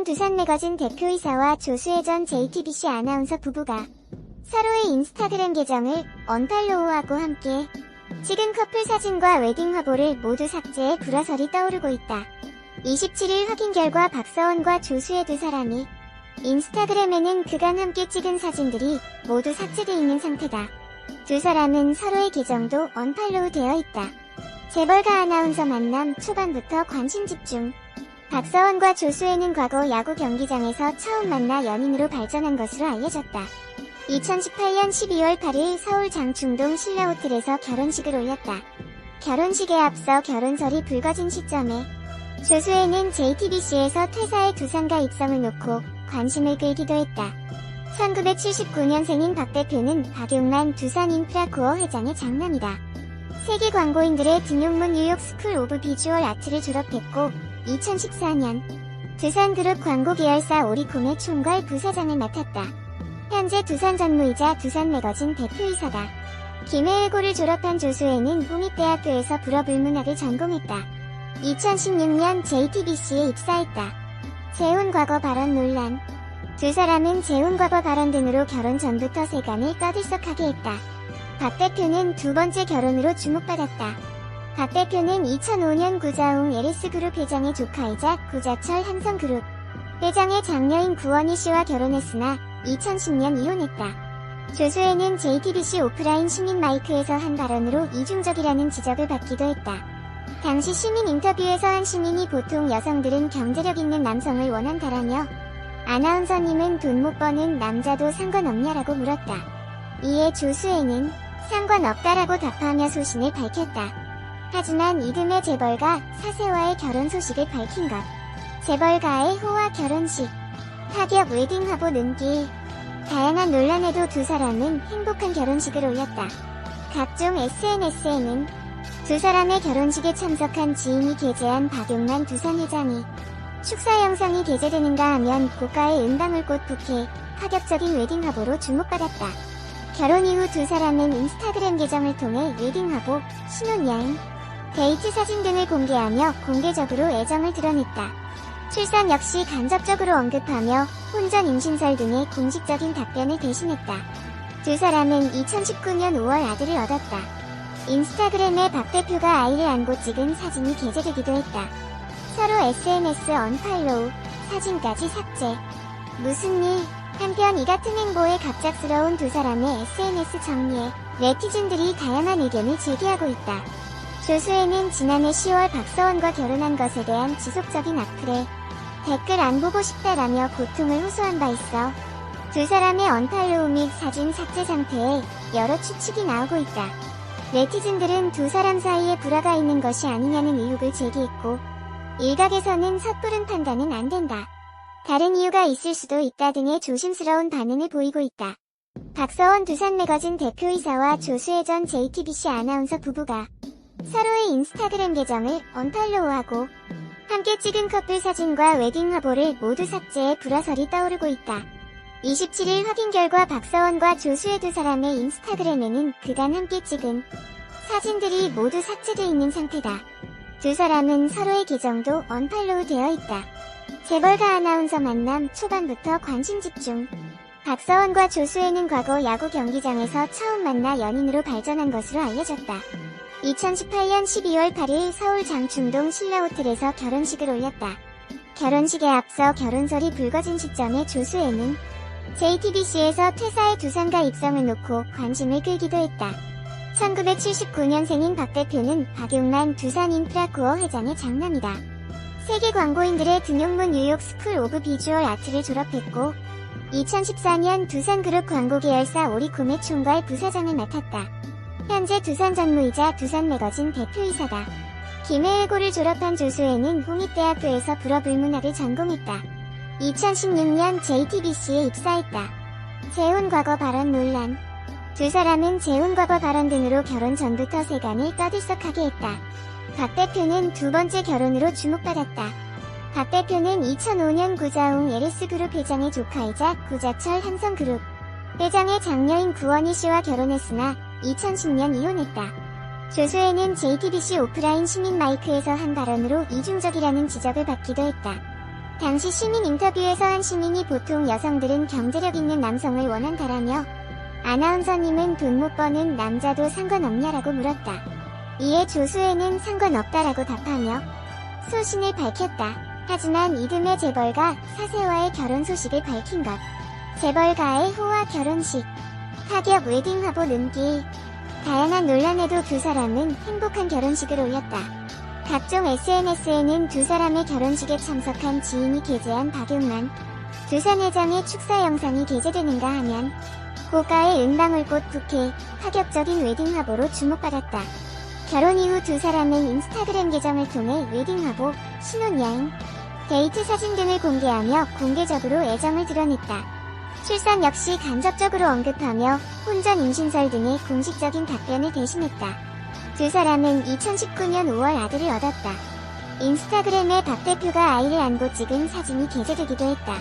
박서원 두산 매거진 대표이사와 조수혜 전 JTBC 아나운서 부부가 서로의 인스타그램 계정을 언팔로우하고 함께 찍은 커플 사진과 웨딩 화보를 모두 삭제해 불화설이 떠오르고 있다. 27일 확인 결과 박서원과 조수혜 두 사람이 인스타그램에는 그간 함께 찍은 사진들이 모두 삭제돼 있는 상태다. 두 사람은 서로의 계정도 언팔로우 되어 있다. 재벌가 아나운서 만남 초반부터 관심 집중. 박서원과 조수혜는 과거 야구 경기장에서 처음 만나 연인으로 발전한 것으로 알려졌다. 2018년 12월 8일 서울 장충동 신라호텔에서 결혼식을 올렸다. 결혼식에 앞서 결혼설이 불거진 시점에 조수혜는 JTBC에서 퇴사해 두산가 입성을 놓고 관심을 끌기도 했다. 1979년생인 박 대표는 박용란 두산인프라코어 회장의 장남이다. 세계 광고인들의 등용문 뉴욕 스쿨 오브 비주얼 아트를 졸업했고 2014년 두산그룹 광고 계열사 오리콤의 총괄 부사장을 맡았다. 현재 두산 전무이자 두산 매거진 대표이사다. 김해외고를 졸업한 조수혜는 홍익대학교에서 불어불문학을 전공했다. 2016년 JTBC에 입사했다. 재혼 과거 발언 논란. 두 사람은 재혼 과거 발언 등으로 결혼 전부터 세간을 떠들썩하게 했다. 박 대표는 두 번째 결혼으로 주목받았다. 박 대표는 2005년 구자웅 LS그룹 회장의 조카이자 구자철 한성그룹 회장의 장녀인 구원희 씨와 결혼했으나 2010년 이혼했다. 조수혜는 JTBC 오프라인 시민 마이크에서 한 발언으로 이중적이라는 지적을 받기도 했다. 당시 시민 인터뷰에서 한 시민이 보통 여성들은 경제력 있는 남성을 원한다라며 아나운서님은 돈 못 버는 남자도 상관없냐라고 물었다. 이에 조수혜는 상관없다라고 답하며 소신을 밝혔다. 하지만 이듬해 재벌가 사세와의 결혼 소식을 밝힌 것. 재벌가의 호화 결혼식. 파격 웨딩 화보 능기. 다양한 논란에도 두 사람은 행복한 결혼식을 올렸다. 각종 SNS에는 두 사람의 결혼식에 참석한 지인이 게재한 박용란 두산 회장이 축사 영상이 게재되는가 하면 고가의 은방울꽃 부케, 파격적인 웨딩 화보로 주목받았다. 결혼 이후 두 사람은 인스타그램 계정을 통해 웨딩 화보, 신혼여행, 데이트 사진 등을 공개하며 공개적으로 애정을 드러냈다. 출산 역시 간접적으로 언급하며 혼전 임신설 등의 공식적인 답변을 대신했다. 두 사람은 2019년 5월 아들을 얻었다. 인스타그램에 박 대표가 아이를 안고 찍은 사진이 게재되기도 했다. 서로 SNS 언팔로우, 사진까지 삭제. 무슨 일? 한편 이 같은 행보에 갑작스러운 두 사람의 SNS 정리에 네티즌들이 다양한 의견을 제기하고 있다. 조수혜는 지난해 10월 박서원과 결혼한 것에 대한 지속적인 악플에 댓글 안 보고 싶다라며 고통을 호소한 바 있어 두 사람의 언팔로우 및 사진 삭제 상태에 여러 추측이 나오고 있다. 네티즌들은 두 사람 사이에 불화가 있는 것이 아니냐는 의혹을 제기했고 일각에서는 섣부른 판단은 안 된다. 다른 이유가 있을 수도 있다 등의 조심스러운 반응을 보이고 있다. 박서원 두산 매거진 대표이사와 조수혜 전 JTBC 아나운서 부부가 서로의 인스타그램 계정을 언팔로우하고 함께 찍은 커플 사진과 웨딩 화보를 모두 삭제해 불화설이 떠오르고 있다. 27일 확인 결과 박서원과 조수혜 두 사람의 인스타그램에는 그간 함께 찍은 사진들이 모두 삭제돼 있는 상태다. 두 사람은 서로의 계정도 언팔로우 되어 있다. 재벌가 아나운서 만남 초반부터 관심 집중. 박서원과 조수혜는 과거 야구 경기장에서 처음 만나 연인으로 발전한 것으로 알려졌다. 2018년 12월 8일 서울 장충동 신라호텔에서 결혼식을 올렸다. 결혼식에 앞서 결혼설이 불거진 시점에 조수혜는 JTBC에서 퇴사해 두산가 입성을 놓고 관심을 끌기도 했다. 1979년생인 박 대표는 박용란 두산인프라코어 회장의 장남이다. 세계 광고인들의 등용문 뉴욕 스쿨 오브 비주얼 아트를 졸업했고 2014년 두산그룹 광고 계열사 오리콤의 총괄 부사장을 맡았다. 현재 두산 전무이자 두산 매거진 대표이사다. 김해외고를 졸업한 조수혜는 홍익대학교에서 불어불문학을 전공했다. 2016년 JTBC에 입사했다. 재혼 과거 발언 논란. 두 사람은 재혼 과거 발언 등으로 결혼 전부터 세간을 떠들썩하게 했다. 박 대표는 두 번째 결혼으로 주목받았다. 박 대표는 2005년 구자웅 LS그룹 회장의 조카이자 구자철 한성그룹 회장의 장녀인 구원희 씨와 결혼했으나 2010년 이혼했다. 조수혜는 JTBC 오프라인 시민 마이크에서 한 발언으로 이중적이라는 지적을 받기도 했다. 당시 시민 인터뷰에서 한 시민이 보통 여성들은 경제력 있는 남성을 원한다라며 아나운서님은 돈 못 버는 남자도 상관없냐라고 물었다. 이에 조수혜는 상관없다라고 답하며 소신을 밝혔다. 하지만 이듬해 재벌가 사세와의 결혼 소식을 밝힌 것. 재벌가의 호화 결혼식. 파격 웨딩 화보 눈길. 다양한 논란에도 두 사람은 행복한 결혼식을 올렸다. 각종 SNS에는 두 사람의 결혼식에 참석한 지인이 게재한 박용만 두산 회장의 축사 영상이 게재되는가 하면 고가의 은방울꽃 부케 파격적인 웨딩 화보로 주목받았다. 결혼 이후 두 사람은 인스타그램 계정을 통해 웨딩 화보, 신혼여행, 데이트 사진 등을 공개하며 공개적으로 애정을 드러냈다. 출산 역시 간접적으로 언급하며 혼전 임신설 등의 공식적인 답변을 대신했다. 두 사람은 2019년 5월 아들을 얻었다. 인스타그램에 박 대표가 아이를 안고 찍은 사진이 게재되기도 했다.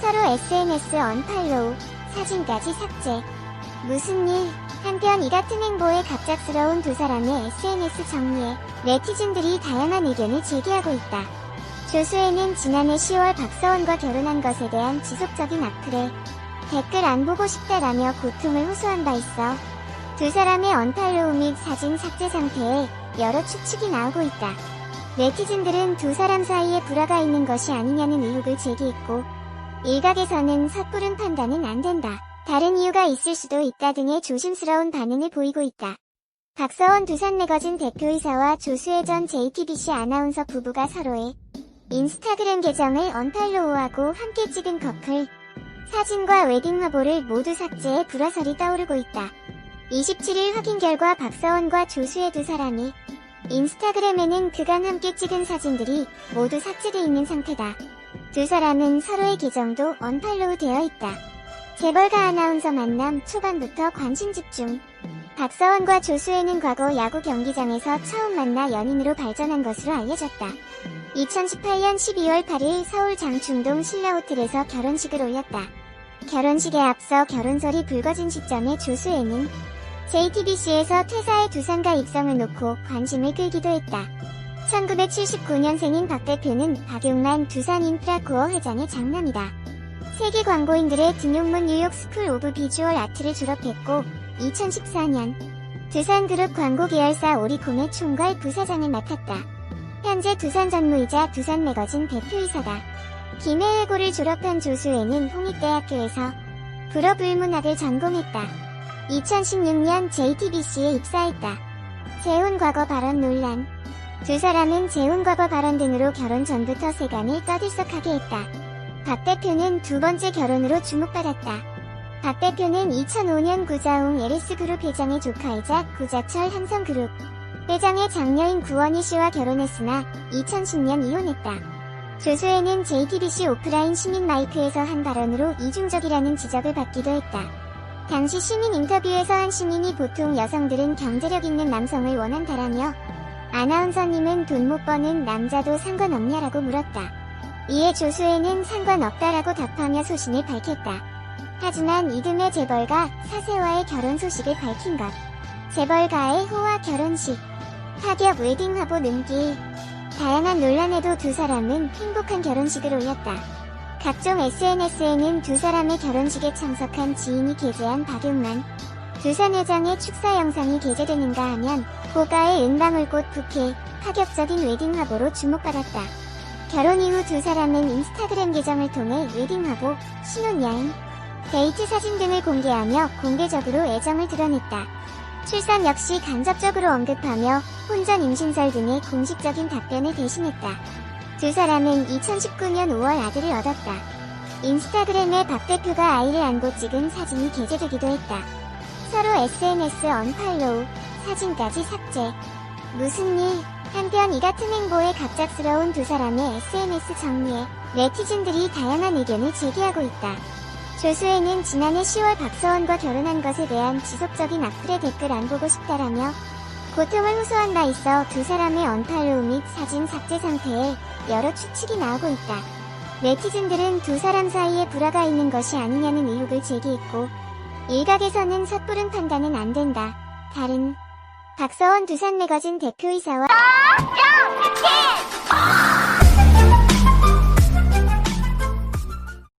서로 SNS 언팔로우, 사진까지 삭제. 무슨 일? 한편 이 같은 행보에 갑작스러운 두 사람의 SNS 정리에 네티즌들이 다양한 의견을 제기하고 있다. 조수혜는 지난해 10월 박서원과 결혼한 것에 대한 지속적인 악플에 댓글 안 보고 싶다라며 고통을 호소한 바 있어 두 사람의 언팔로우 및 사진 삭제 상태에 여러 추측이 나오고 있다. 네티즌들은 두 사람 사이에 불화가 있는 것이 아니냐는 의혹을 제기했고 일각에서는 섣부른 판단은 안 된다. 다른 이유가 있을 수도 있다 등의 조심스러운 반응을 보이고 있다. 박서원 두산매거진 대표이사와 조수혜 전 JTBC 아나운서 부부가 서로의 인스타그램 계정을 언팔로우하고 함께 찍은 커플 사진과 웨딩 화보를 모두 삭제해 불화설이 떠오르고 있다. 27일 확인 결과 박서원과 조수혜 두 사람이 인스타그램에는 그간 함께 찍은 사진들이 모두 삭제돼 있는 상태다. 두 사람은 서로의 계정도 언팔로우 되어 있다. 재벌가 아나운서 만남 초반부터 관심 집중. 박서원과 조수혜는 과거 야구 경기장에서 처음 만나 연인으로 발전한 것으로 알려졌다. 2018년 12월 8일 서울 장충동 신라호텔에서 결혼식을 올렸다. 결혼식에 앞서 결혼설이 불거진 시점에 조수혜는 JTBC에서 퇴사해 두산가 입성을 놓고 관심을 끌기도 했다. 1979년생인 박 대표는 박용만 두산인프라코어 회장의 장남이다. 세계 광고인들의 등용문 뉴욕 스쿨 오브 비주얼 아트를 졸업했고 2014년 두산그룹 광고 계열사 오리콤의 총괄 부사장을 맡았다. 현재 두산 전무이자 두산 매거진 대표이사다. 김해외고를 졸업한 조수혜는 홍익대학교에서 불어불문학을 전공했다. 2016년 JTBC에 입사했다. 재혼 과거 발언 논란. 두 사람은 재혼 과거 발언 등으로 결혼 전부터 세간을 떠들썩하게 했다. 박 대표는 두 번째 결혼으로 주목받았다. 박 대표는 2005년 구자웅 LS그룹 회장의 조카이자 구자철 삼성그룹 회장의 장녀인 구원희 씨와 결혼했으나 2010년 이혼했다. 조수혜는 JTBC 오프라인 시민 마이크에서 한 발언으로 이중적이라는 지적을 받기도 했다. 당시 시민 인터뷰에서 한 시민이 보통 여성들은 경제력 있는 남성을 원한다라며 아나운서님은 돈 못 버는 남자도 상관없냐라고 물었다. 이에 조수혜는 상관없다라고 답하며 소신을 밝혔다. 하지만 이듬해 재벌가 사세와의 결혼 소식을 밝힌 것. 재벌가의 호화 결혼식. 파격 웨딩 화보 눈길. 다양한 논란에도 두 사람은 행복한 결혼식을 올렸다. 각종 SNS에는 두 사람의 결혼식에 참석한 지인이 게재한 박용만 두산 회장의 축사 영상이 게재되는가 하면 고가의 은방울꽃 부케 파격적인 웨딩 화보로 주목받았다. 결혼 이후 두 사람은 인스타그램 계정을 통해 웨딩 화보, 신혼여행, 데이트 사진 등을 공개하며 공개적으로 애정을 드러냈다. 출산 역시 간접적으로 언급하며 혼전 임신설 등의 공식적인 답변을 대신했다. 두 사람은 2019년 5월 아들을 얻었다. 인스타그램에 박 대표가 아이를 안고 찍은 사진이 게재되기도 했다. 서로 SNS 언팔로우, 사진까지 삭제. 무슨 일? 한편 이 같은 행보에 갑작스러운 두 사람의 SNS 정리에 네티즌들이 다양한 의견을 제기하고 있다. 조수혜는 지난해 10월 박서원과 결혼한 것에 대한 지속적인 악플의 댓글 안 보고 싶다라며 고통을 호소한 바 있어 두 사람의 언팔로우 및 사진 삭제 상태에 여러 추측이 나오고 있다. 네티즌들은 두 사람 사이에 불화가 있는 것이 아니냐는 의혹을 제기했고 일각에서는 섣부른 판단은 안 된다. 다른 박서원 두산 매거진 대표이사와 짱!